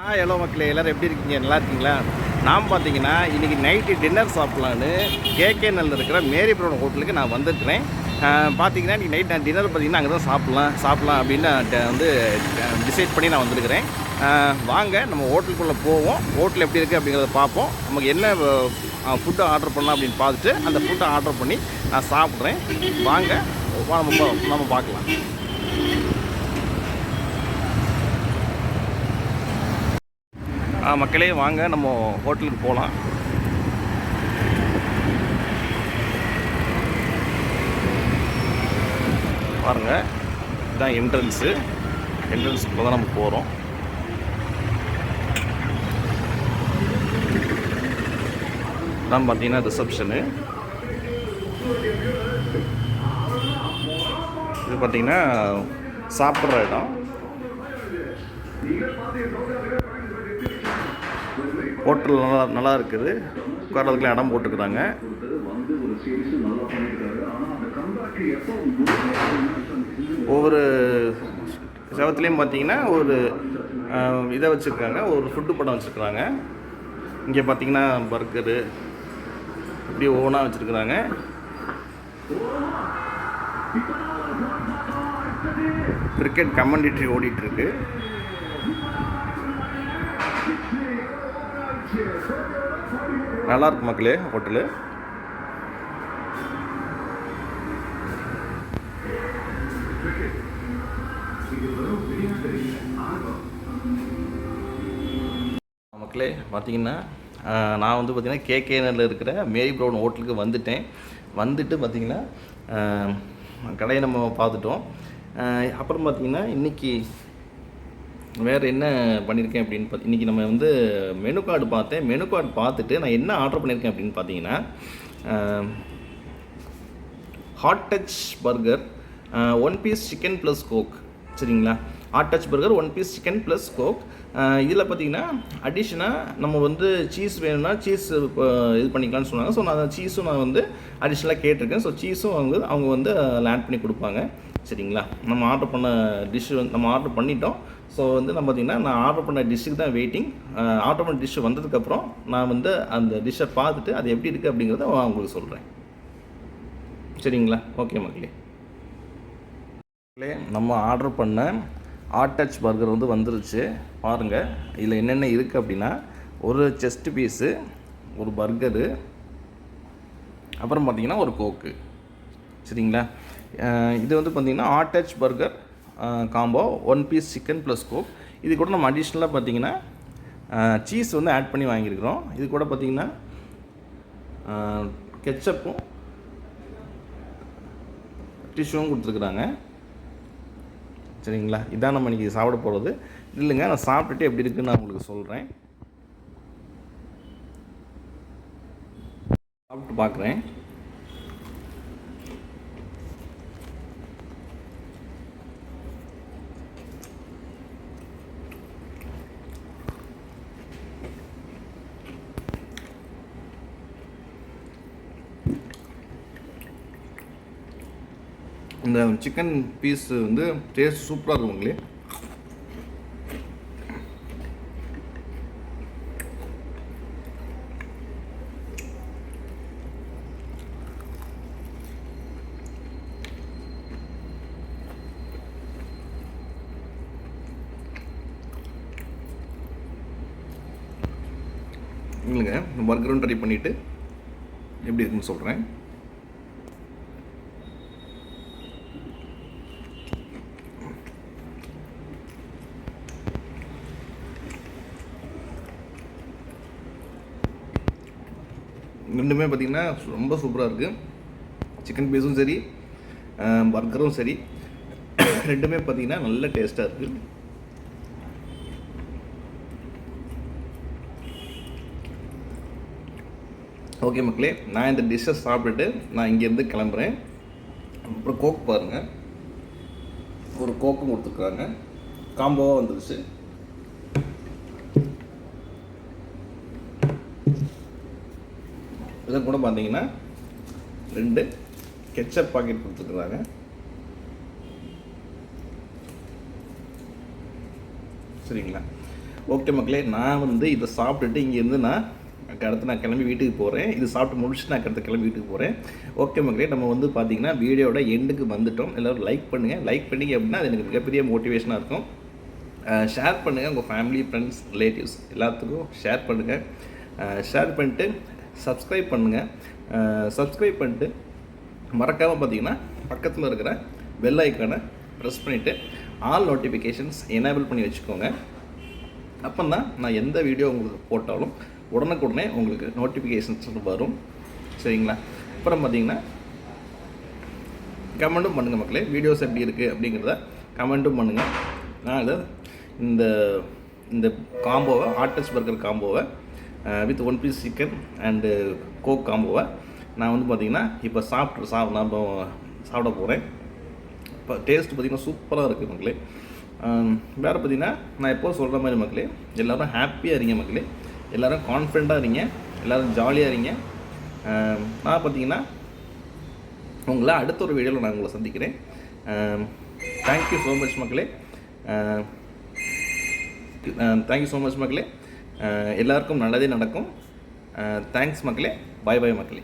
ஆ hello மக்களே. எல்லோரும் எப்படி இருக்கீங்க? நல்லா இருக்கீங்களா? நான் பார்த்தீங்கன்னா இன்றைக்கி நைட்டு டின்னர் சாப்பிட்லான்னு கேகே நல்ல இருக்கிற மேரி ப்ரௌன் ஹோட்டலுக்கு நான் வந்திருக்கிறேன். பார்த்தீங்கன்னா இன்றைக்கி நைட் நான் டின்னர் பார்த்தீங்கன்னா அங்கே தான் சாப்பிட்லாம் சாப்பிட்லாம் அப்படின்னு நான் வந்து டிசைட் பண்ணி நான் வந்திருக்கிறேன். வாங்க நம்ம ஹோட்டலுக்குள்ளே போவோம். ஹோட்டல் எப்படி இருக்குது அப்படிங்கிறத பார்ப்போம். நமக்கு என்ன ஃபுட்டு ஆர்டர் பண்ணலாம் அப்படின்னு பார்த்துட்டு அந்த ஃபுட்டை ஆர்டர் பண்ணி நான் சாப்பிட்றேன். வாங்க நம்ம நம்ம பார்க்கலாம். மக்களே வாங்க. நம்ம ஹோட்டலுக்கு போகலாம் பாருங்க இதுதான் என்ட்ரன்ஸு என்ட்ரன்ஸுக்கு தான் நம்ம போகிறோம் இதான் பார்த்தீங்கன்னா ரிசப்ஷனு இது பார்த்தீங்கன்னா சாப்பிட்ற இடம். ஹோட்டல் நல்லா நல்லா இருக்குது. உட்காரதுக்குலாம் இடம் போட்டுக்கிறாங்க ஒவ்வொரு செவத்துலேயும் பார்த்தீங்கன்னா ஒரு இதை வச்சுருக்காங்க. ஒரு ஃபுட்டு படம் வச்சுருக்குறாங்க. இங்கே பார்த்தீங்கன்னா பர்கரு இப்படி ஓனாக வச்சுருக்குறாங்க. கிரிக்கெட் கமெண்டேட்டரி ஓடிட்டுருக்கு நல்லா இருக்கு மக்களே ஹோட்டலு. மக்களே பார்த்தீங்கன்னா நான் வந்து பார்த்தீங்கன்னா கேகேனில் இருக்கிற மேரி ப்ரௌன் ஹோட்டலுக்கு வந்துட்டேன். வந்துட்டு பார்த்தீங்கன்னா கடையை நம்ம பார்த்துட்டோம். அப்புறம் பார்த்தீங்கன்னா இன்றைக்கி வேறு என்ன பண்ணியிருக்கேன் அப்படின்னு பார்த்து இன்றைக்கி நம்ம வந்து மெனு கார்டு பார்த்தேன். மெனு கார்டு பார்த்துட்டு நான் என்ன ஆர்டர் பண்ணியிருக்கேன் அப்படின்னு பார்த்தீங்கன்னா hot touch burger one piece chicken plus coke சரிங்களா? Hot touch burger one piece chicken plus coke இதில் பார்த்தீங்கன்னா அடிஷ்னலாக நம்ம வந்து சீஸ் வேணும்னா சீஸ் இது பண்ணிக்கலாம்னு சொன்னாங்க. ஸோ நான் சீஸும் நான் வந்து அடிஷ்னலாக கேட்டிருக்கேன். ஸோ சீஸும் அவங்க அவங்க வந்து லேண்ட் பண்ணி கொடுப்பாங்க. சரிங்களா? நம்ம ஆர்டர் பண்ண டிஷ்ஷு வந்து நம்ம ஆர்டர் பண்ணிட்டோம். ஸோ வந்து நம்ம பார்த்திங்கன்னா நான் ஆர்டர் பண்ண டிஷ்ஷுக்கு தான் வெயிட்டிங் ஆர்டர் பண்ண டிஷ்ஷு வந்ததுக்கப்புறம் நான் வந்து அந்த டிஷ்ஷை பார்த்துட்டு அது எப்படி இருக்குது அப்படிங்கிறத நான் உங்களுக்கு சொல்கிறேன் சரிங்களா? ஓகே மக்களே. நம்ம ஆர்டர் பண்ண ஹாட் டச் பர்கர் வந்து வந்துருச்சு. பாருங்கள் இதில் என்னென்ன இருக்குது அப்படின்னா ஒரு செஸ்ட் பீஸு ஒரு பர்கரு அப்புறம் பார்த்தீங்கன்னா ஒரு கோக்கு சரிங்களா? இது வந்து பார்த்தீங்கன்னா hot touch burger combo one piece chicken plus coke இது கூட நம்ம அடிஷ்னலாக பார்த்தீங்கன்னா சீஸ் வந்து ஆட் பண்ணி வாங்கியிருக்கிறோம். இது கூட பார்த்திங்கன்னா கெச்சப்பும் டிஷ்யூவும் கொடுத்துருக்குறாங்க. சரிங்களா? இதான் நம்ம இன்றைக்கி சாப்பிட போகிறது இல்லைங்க நான் சாப்பிட்டுட்டு எப்படி இருக்குன்னு நான் உங்களுக்கு சொல்கிறேன் சாப்பிட்டு பார்க்குறேன். இந்த சிக்கன் பீஸ் வந்து டேஸ்ட் சூப்பராக இருக்கும் உங்களே. இல்லைங்க பர்கரும் ட்ரை பண்ணிவிட்டு எப்படி இருக்குன்னு சொல்கிறேன் ரெண்டுமே பார்த்திங்கன்னா ரொம்ப சூப்பராக இருக்குது சிக்கன் பீஸும் சரி பர்கரும் சரி. ரெண்டுமே பார்த்திங்கன்னா நல்ல டேஸ்ட்டாக இருக்குது ஓகே மக்களே நான் இந்த டிஷ்ஷை சாப்பிட்டுட்டு நான் இங்கேருந்து கிளம்புறேன். அப்புறம் கோக் பாருங்கள் ஒரு கோக்கும் கொடுத்துருக்குறாங்க காம்போவாக வந்துருச்சு. இதை கூட பார்த்தீங்கன்னா ரெண்டு கெச்சப் பாக்கெட் கொடுத்துருக்குறாங்க சரிங்களா? ஓகே மக்களே நான் வந்து இதை சாப்பிட்டுட்டு இங்கேருந்து நான் அடுத்து நான் கிளம்பி வீட்டுக்கு போகிறேன் இது சாப்பிட்டு முடிச்சுட்டு நான் அடுத்து கிளம்பி வீட்டுக்கு போகிறேன் ஓகே மக்களே நம்ம வந்து பார்த்தீங்கன்னா வீடியோட எண்டுக்கு வந்துட்டோம். எல்லோரும் லைக் பண்ணுங்கள் லைக் பண்ணீங்க அப்படின்னா அது எனக்கு மிகப்பெரிய மோட்டிவேஷனாக இருக்கும். ஷேர் பண்ணுங்கள் உங்கள் ஃபேமிலி ஃப்ரெண்ட்ஸ் ரிலேட்டிவ்ஸ் எல்லாத்துக்கும் ஷேர் பண்ணுங்கள் ஷேர் பண்ணிட்டு சப்ஸ்கிரைப் பண்ணுங்கள் சப்ஸ்கிரைப் பண்ணிட்டு மறக்காமல் பார்த்தீங்கன்னா பக்கத்தில் இருக்கிற பெல் ஐக்கானை ப்ரெஸ் பண்ணிவிட்டு ஆல் நோட்டிஃபிகேஷன்ஸ் எனேபிள் பண்ணி வச்சுக்கோங்க. அப்போ தான் நான் எந்த வீடியோ உங்களுக்கு போட்டாலும் உடனுக்குடனே உங்களுக்கு நோட்டிஃபிகேஷன்ஸ் வரும். சரிங்களா? அப்புறம் பார்த்தீங்கன்னா கமெண்ட்டும் பண்ணுங்கள் மக்களே. வீடியோஸ் எப்படி இருக்குது அப்படிங்கிறத கமெண்ட்டும் பண்ணுங்கள் நான் இதை இந்த இந்த காம்போவை ஆட்டஸ் burger காம்போவை with one piece chicken and coke காம்போவை நான் வந்து பார்த்தீங்கன்னா இப்போ சாப்பிட்டு சா நான் சாப்பிட போகிறேன் இப்போ டேஸ்ட் பார்த்திங்கன்னா சூப்பராக இருக்குது மக்களே. Um, வேறு பார்த்தீங்கன்னா நான் எப்போ சொல்கிற மாதிரி மக்களே எல்லோரும் ஹாப்பியாக இருங்க மக்களே. எல்லோரும் கான்ஃபிடண்ட்டாக இருங்க. எல்லோரும் ஜாலியாக இருங்க. Um, நான் பார்த்தீங்கன்னா உங்களை அடுத்த ஒரு வீடியோவில் நான் உங்களை சந்திக்கிறேன். தேங்க்யூ ஸோ மச் மக்களே. தேங்க்யூ ஸோ மச் மக்களே. எல்லாருக்கும் நல்லதே நடக்கும். தேங்க்ஸ் மக்களே. பாய் பாய் மக்களே.